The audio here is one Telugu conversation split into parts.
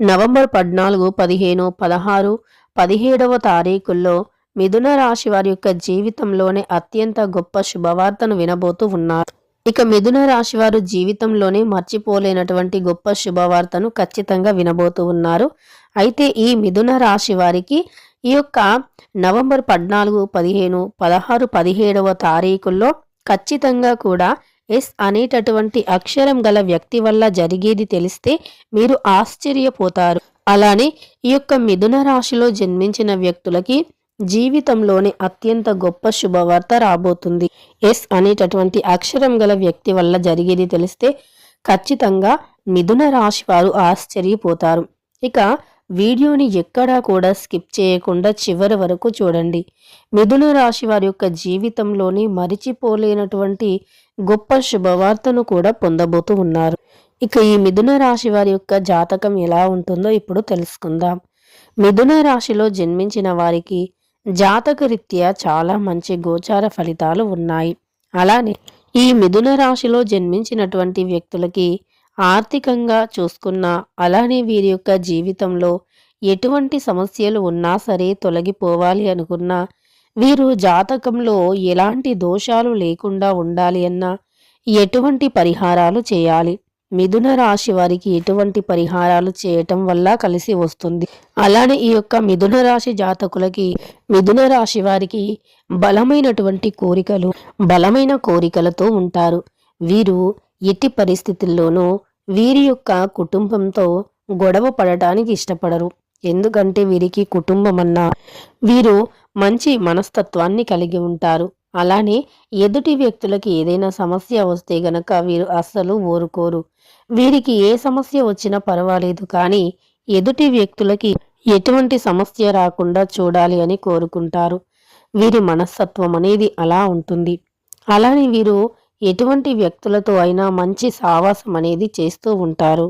నవంబర్ పద్నాలుగు పదిహేను పదహారు పదిహేడవ తారీఖుల్లో మిథున రాశి వారి యొక్క జీవితంలోనే అత్యంత గొప్ప శుభవార్తను వినబోతూ ఉన్నారు. ఇక మిథున రాశి వారు జీవితంలోనే మర్చిపోలేనటువంటి గొప్ప శుభవార్తను ఖచ్చితంగా వినబోతూ ఉన్నారు. అయితే ఈ మిథున రాశి వారికి ఈ యొక్క నవంబర్ పద్నాలుగు పదిహేను పదహారు పదిహేడవ తారీఖుల్లో ఖచ్చితంగా కూడా ఎస్ అనేటటువంటి అక్షరం గల వ్యక్తి వల్ల జరిగేది తెలిస్తే మీరు ఆశ్చర్యపోతారు. అలానే ఈ యొక్క మిథున రాశిలో జన్మించిన వ్యక్తులకి జీవితంలోనే అత్యంత గొప్ప శుభవార్త రాబోతుంది. ఎస్ అనేటటువంటి అక్షరం గల వ్యక్తి వల్ల జరిగేది తెలిస్తే ఖచ్చితంగా మిథున రాశి వారు ఆశ్చర్యపోతారు. ఇక వీడియోని ఎక్కడా కూడా స్కిప్ చేయకుండా చివరి వరకు చూడండి. మిథున రాశి వారి యొక్క జీవితంలోని మరిచిపోలేనటువంటి గొప్ప శుభవార్తను కూడా పొందబోతూ ఉన్నారు. ఇక ఈ మిథున రాశి వారి యొక్క జాతకం ఎలా ఉంటుందో ఇప్పుడు తెలుసుకుందాం. మిథున రాశిలో జన్మించిన వారికి జాతక రీత్యా చాలా మంచి గోచార ఫలితాలు ఉన్నాయి. అలానే ఈ మిథున రాశిలో జన్మించినటువంటి వ్యక్తులకి ఆర్థికంగా చూసుకున్నా అలానే వీరి యొక్క జీవితంలో ఎటువంటి సమస్యలు ఉన్నా సరే తొలగిపోవాలి అనుకున్నా వీరు జాతకంలో ఎలాంటి దోషాలు లేకుండా ఉండాలి అన్నా ఎటువంటి పరిహారాలు చేయాలి? మిథున రాశి వారికి ఎటువంటి పరిహారాలు చేయటం వల్ల కలిసి వస్తుంది? అలానే ఈ యొక్క మిథున రాశి జాతకులకి మిథున రాశి వారికి బలమైనటువంటి కోరికలు బలమైన కోరికలతో ఉంటారు. వీరు ఎట్టి పరిస్థితుల్లోనూ వీరి యొక్క కుటుంబంతో గొడవ పడటానికి ఇష్టపడరు. ఎందుకంటే వీరికి కుటుంబం అన్నా వీరు మంచి మనస్తత్వాన్ని కలిగి ఉంటారు. అలానే ఎదుటి వ్యక్తులకి ఏదైనా సమస్య వస్తే గనక వీరు అస్సలు ఊరుకోరు. వీరికి ఏ సమస్య వచ్చినా పర్వాలేదు. కానీ ఎదుటి వ్యక్తులకి ఎటువంటి సమస్య రాకుండా చూడాలి అని కోరుకుంటారు. వీరి మనస్తత్వం అనేది అలా ఉంటుంది. అలానే వీరు ఎటువంటి వ్యక్తులతో అయినా మంచి సావాసం అనేది చేస్తూ ఉంటారు.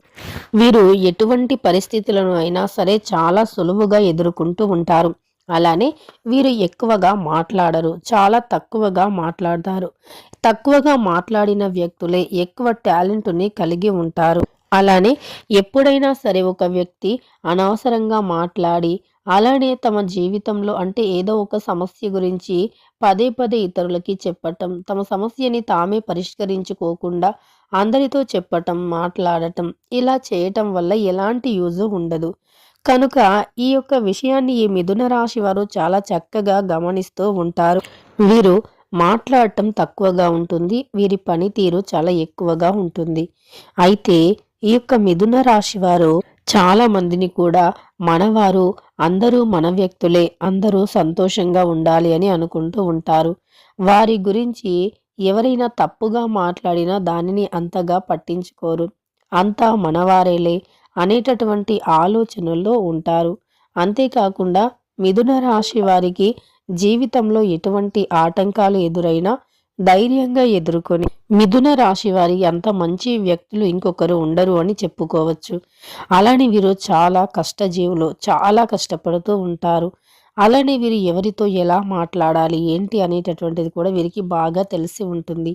వీరు ఎటువంటి పరిస్థితులను అయినా సరే చాలా సులువుగా ఎదుర్కొంటూ ఉంటారు. అలానే వీరు ఎక్కువగా మాట్లాడరు చాలా తక్కువగా మాట్లాడతారు. తక్కువగా మాట్లాడిన వ్యక్తులే ఎక్కువ టాలెంట్ని కలిగి ఉంటారు. అలానే ఎప్పుడైనా సరే ఒక వ్యక్తి అనవసరంగా మాట్లాడి అలానే తమ జీవితంలో అంటే ఏదో ఒక సమస్య గురించి పదే పదే ఇతరులకి చెప్పటం తమ సమస్యని తామే పరిష్కరించుకోకుండా అందరితో చెప్పటం మాట్లాడటం ఇలా చేయటం వల్ల ఎలాంటి యూజు ఉండదు. కనుక ఈ యొక్క విషయాన్ని ఈ మిథున రాశి వారు చాలా చక్కగా గమనిస్తూ ఉంటారు. వీరు మాట్లాడటం తక్కువగా ఉంటుంది వీరి పనితీరు చాలా ఎక్కువగా ఉంటుంది. అయితే ఈ యొక్క మిథున రాశి వారు చాలా మందిని కూడా మనవారు అందరూ మన వ్యక్తులే అందరూ సంతోషంగా ఉండాలి అని అనుకుంటూ ఉంటారు. వారి గురించి ఎవరైనా తప్పుగా మాట్లాడినా దానిని అంతగా పట్టించుకోరు. అంతా మనవారేలే అనేటటువంటి ఆలోచనల్లో ఉంటారు. అంతేకాకుండా మిథున రాశి వారికి జీవితంలో ఎటువంటి ఆటంకాలు ఎదురైనా ధైర్యంగా ఎదుర్కొని మిథున రాశి వారి అంత మంచి వ్యక్తులు ఇంకొకరు ఉండరు అని చెప్పుకోవచ్చు. అలానే వీరు చాలా కష్టజీవులు చాలా కష్టపడుతూ ఉంటారు. అలానే వీరు ఎవరితో ఎలా మాట్లాడాలి ఏంటి అనేటటువంటిది కూడా వీరికి బాగా తెలిసి ఉంటుంది.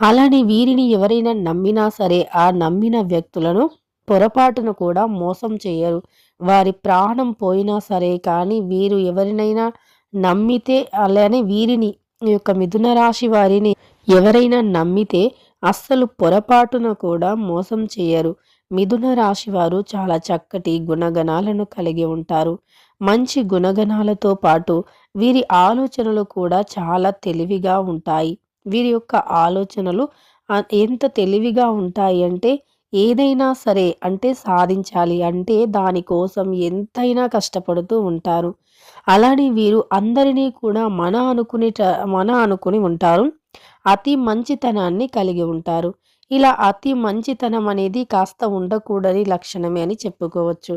అలానే వీరిని ఎవరైనా నమ్మినా సరే ఆ నమ్మిన వ్యక్తులను పొరపాటును కూడా మోసం చేయరు. వారి ప్రాణం పోయినా సరే కానీ వీరు ఎవరినైనా నమ్మితే అలానే వీరిని ఈ యొక్క మిథున రాశి వారిని ఎవరైనా నమ్మితే అస్సలు పొరపాటున కూడా మోసం చేయరు. మిథున రాశి వారు చాలా చక్కటి గుణగణాలను కలిగి ఉంటారు. మంచి గుణగణాలతో పాటు వీరి ఆలోచనలు కూడా చాలా తెలివిగా ఉంటాయి. వీరి యొక్క ఆలోచనలు ఎంత తెలివిగా ఉంటాయి అంటే ఏదైనా సరే అంటే సాధించాలి అంటే దానికోసం ఎంతైనా కష్టపడుతూ ఉంటారు. అలానే వీరు అందరినీ కూడా మన అనుకునే మన అనుకుని ఉంటారు. అతి మంచితనాన్ని కలిగి ఉంటారు. ఇలా అతి మంచితనం అనేది కాస్త ఉండకూడని లక్షణమే అని చెప్పుకోవచ్చు.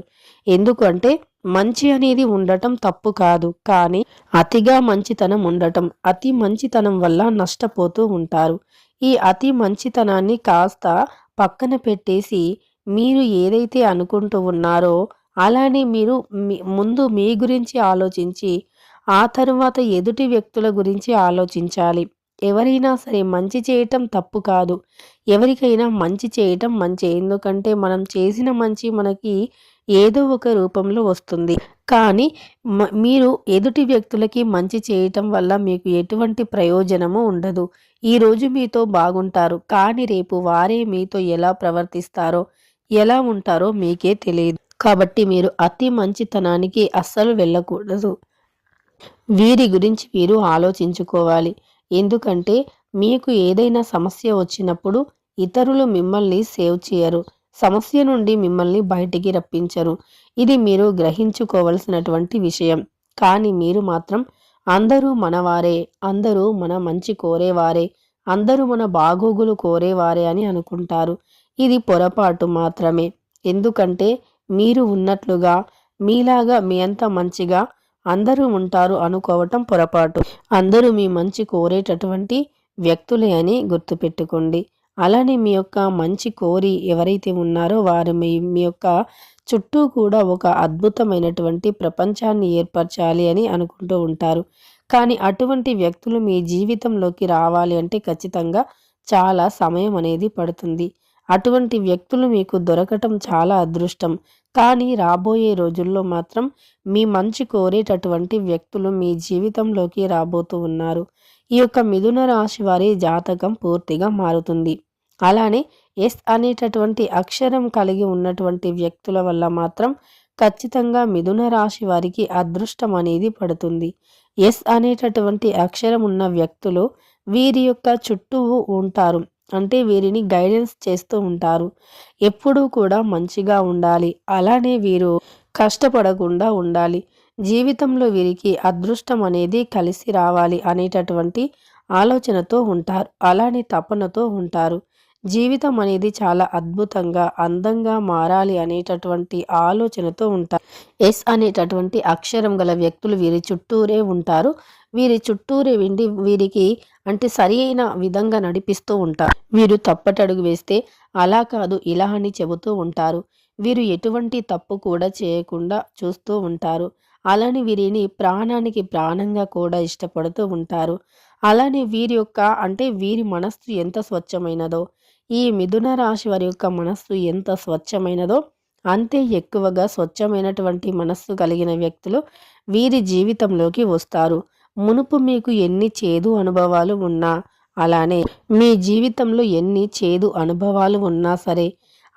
ఎందుకంటే మంచి అనేది ఉండటం తప్పు కాదు. కానీ అతిగా మంచితనం ఉండటం అతి మంచితనం వల్ల నష్టపోతూ ఉంటారు. ఈ అతి మంచితనాన్ని కాస్త పక్కన పెట్టేసి మీరు ఏదైతే అనుకుంటూ ఉన్నారో అలానే మీరు ముందు మీ గురించి ఆలోచించి ఆ తరువాత ఎదుటి వ్యక్తుల గురించి ఆలోచించాలి. ఎవరైనా సరే మంచి చేయటం తప్పు కాదు. ఎవరికైనా మంచి చేయటం మంచి. ఎందుకంటే మనం చేసిన మంచి మనకి ఏదో ఒక రూపంలో వస్తుంది. కానీ మీరు ఎదుటి వ్యక్తులకి మంచి చేయటం వల్ల మీకు ఎటువంటి ప్రయోజనము ఉండదు. ఈరోజు మీతో బాగుంటారు. కానీ రేపు వారే మీతో ఎలా ప్రవర్తిస్తారో ఎలా ఉంటారో మీకే తెలియదు. కాబట్టి మీరు అతి మంచితనానికి అస్సలు వెళ్ళకూడదు. వీరి గురించి మీరు ఆలోచించుకోవాలి. ఎందుకంటే మీకు ఏదైనా సమస్య వచ్చినప్పుడు ఇతరులు మిమ్మల్ని సేవ్ చేయరు. సమస్య నుండి మిమ్మల్ని బయటికి రప్పించరు. ఇది మీరు గ్రహించుకోవలసినటువంటి విషయం. కానీ మీరు మాత్రం అందరూ మనవారే అందరూ మన మంచి కోరేవారే అందరూ మన బాగోగులు కోరేవారే అని అనుకుంటారు. ఇది పొరపాటు మాత్రమే. ఎందుకంటే మీరు ఉన్నట్లుగా మీలాగా మీ అంత మంచిగా అందరూ ఉంటారు అనుకోవటం పొరపాటు. అందరూ మీ మంచి కోరేటటువంటి వ్యక్తులే అని గుర్తుపెట్టుకోండి. అలానే మీ యొక్క మంచి కోరి ఎవరైతే ఉన్నారో వారు మీ మీ యొక్క చుట్టూ కూడా ఒక అద్భుతమైనటువంటి ప్రపంచాన్ని ఏర్పరచాలి అని అనుకుంటూ ఉంటారు. కానీ అటువంటి వ్యక్తులు మీ జీవితంలోకి రావాలి అంటే ఖచ్చితంగా చాలా సమయం అనేది పడుతుంది. అటువంటి వ్యక్తులు మీకు దొరకటం చాలా అదృష్టం. కానీ రాబోయే రోజుల్లో మాత్రం మీ మంచి కోరేటటువంటి వ్యక్తులు మీ జీవితంలోకి రాబోతూ ఉన్నారు. ఈ యొక్క మిథున రాశి వారి జాతకం పూర్తిగా మారుతుంది. అలానే ఎస్ అనేటటువంటి అక్షరం కలిగి ఉన్నటువంటి వ్యక్తుల వల్ల మాత్రం ఖచ్చితంగా మిథున రాశి వారికి అదృష్టం అనేది పడుతుంది. ఎస్ అనేటటువంటి అక్షరం ఉన్న వ్యక్తులు వీరి యొక్క చుట్టూ ఉంటారు. అంటే వీరిని గైడెన్స్ చేస్తూ ఉంటారు. ఎప్పుడూ కూడా మంచిగా ఉండాలి. అలానే వీరు కష్టపడకుండా ఉండాలి. జీవితంలో వీరికి అదృష్టం అనేది కలిసి రావాలి అనేటటువంటి ఆలోచనతో ఉంటారు. అలానే తపనతో ఉంటారు. జీవితం అనేది చాలా అద్భుతంగా అందంగా మారాలి అనేటటువంటి ఆలోచనతో ఉంటారు. ఎస్ అనేటటువంటి అక్షరం గల వ్యక్తులు వీరి చుట్టూరే ఉంటారు. వీరి చుట్టూరే విండి వీరికి అంటే సరి అయిన విధంగా నడిపిస్తూ ఉంటారు. వీరు తప్పటడుగు వేస్తే అలా కాదు ఇలా అని చెబుతూ ఉంటారు. వీరు ఎటువంటి తప్పు కూడా చేయకుండా చూస్తూ ఉంటారు. అలానే వీరిని ప్రాణానికి ప్రాణంగా కూడా ఇష్టపడుతూ ఉంటారు. అలానే వీరి యొక్క అంటే వీరి మనస్సు ఎంత స్వచ్ఛమైనదో ఈ మిథున రాశి వారి యొక్క మనస్సు ఎంత స్వచ్ఛమైనదో అంతే ఎక్కువగా స్వచ్ఛమైనటువంటి మనస్సు కలిగిన వ్యక్తులు వీరి జీవితంలోకి వస్తారు. మునుపు మీకు ఎన్ని చేదు అనుభవాలు ఉన్నా అలానే మీ జీవితంలో ఎన్ని చేదు అనుభవాలు ఉన్నా సరే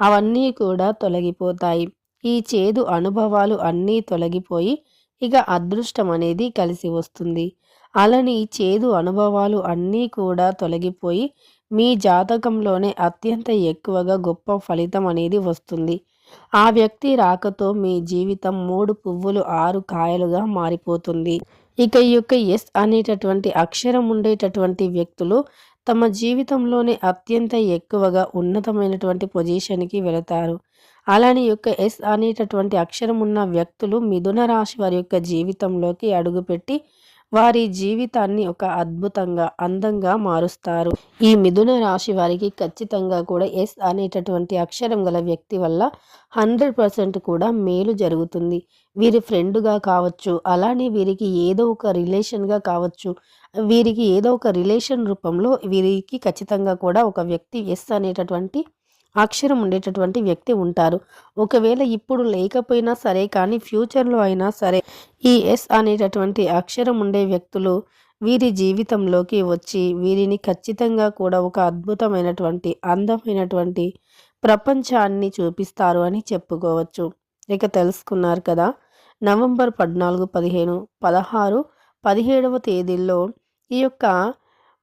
అవన్నీ కూడా తొలగిపోతాయి. ఈ చేదు అనుభవాలు అన్నీ తొలగిపోయి ఇక అదృష్టం అనేది కలిసి వస్తుంది. అలాని చేదు అనుభవాలు అన్నీ కూడా తొలగిపోయి మీ జాతకంలోనే అత్యంత ఎక్కువగా గొప్ప ఫలితం అనేది వస్తుంది. ఆ వ్యక్తి రాకతో మీ జీవితం మూడు పువ్వులు ఆరు కాయలుగా మారిపోతుంది. ఇక ఈ యొక్క ఎస్ అనేటటువంటి అక్షరం ఉండేటటువంటి వ్యక్తులు తమ జీవితంలోనే అత్యంత ఎక్కువగా ఉన్నతమైనటువంటి పొజిషన్కి వెళతారు. అలానే యొక్క ఎస్ అనేటటువంటి అక్షరం ఉన్న వ్యక్తులు మిథున రాశి వారి యొక్క జీవితంలోకి అడుగుపెట్టి వారి జీవితాన్ని ఒక అద్భుతంగా అందంగా మారుస్తారు. ఈ మిథున రాశి వారికి ఖచ్చితంగా కూడా ఎస్ అనేటటువంటి అక్షరం గల వ్యక్తి వల్ల హండ్రెడ్ పర్సెంట్ కూడా మేలు జరుగుతుంది. వీరి ఫ్రెండ్గా కావచ్చు అలానే వీరికి ఏదో ఒక రిలేషన్గా కావచ్చు వీరికి ఏదో ఒక రిలేషన్ రూపంలో వీరికి ఖచ్చితంగా కూడా ఒక వ్యక్తి ఎస్ అనేటటువంటి అక్షరం ఉండేటటువంటి వ్యక్తి ఉంటారు. ఒకవేళ ఇప్పుడు లేకపోయినా సరే కానీ ఫ్యూచర్లో అయినా సరే ఈ ఎస్ అనేటటువంటి అక్షరం ఉండే వ్యక్తులు వీరి జీవితంలోకి వచ్చి వీరిని ఖచ్చితంగా కూడా ఒక అద్భుతమైనటువంటి అందమైనటువంటి ప్రపంచాన్ని చూపిస్తారు అని చెప్పుకోవచ్చు. ఇక తెలుసుకున్నారు కదా నవంబర్ పద్నాలుగు పదిహేను పదహారు పదిహేడవ తేదీల్లో ఈ యొక్క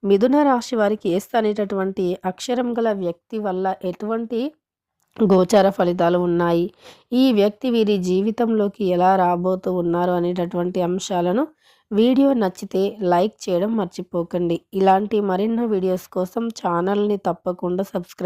మిథున రాశి వారికి ఏస్త అనేటటువంటి అక్షరం గల వ్యక్తి వల్ల ఎటువంటి గోచార ఫలితాలు ఉన్నాయి? ఈ వ్యక్తి వీరి జీవితంలోకి ఎలా రాబోతూ ఉన్నారు అనేటటువంటి అంశాలను వీడియో నచ్చితే లైక్ చేయడం మర్చిపోకండి. ఇలాంటి మరిన్నో వీడియోస్ కోసం ఛానల్ని తప్పకుండా సబ్స్క్రైబ్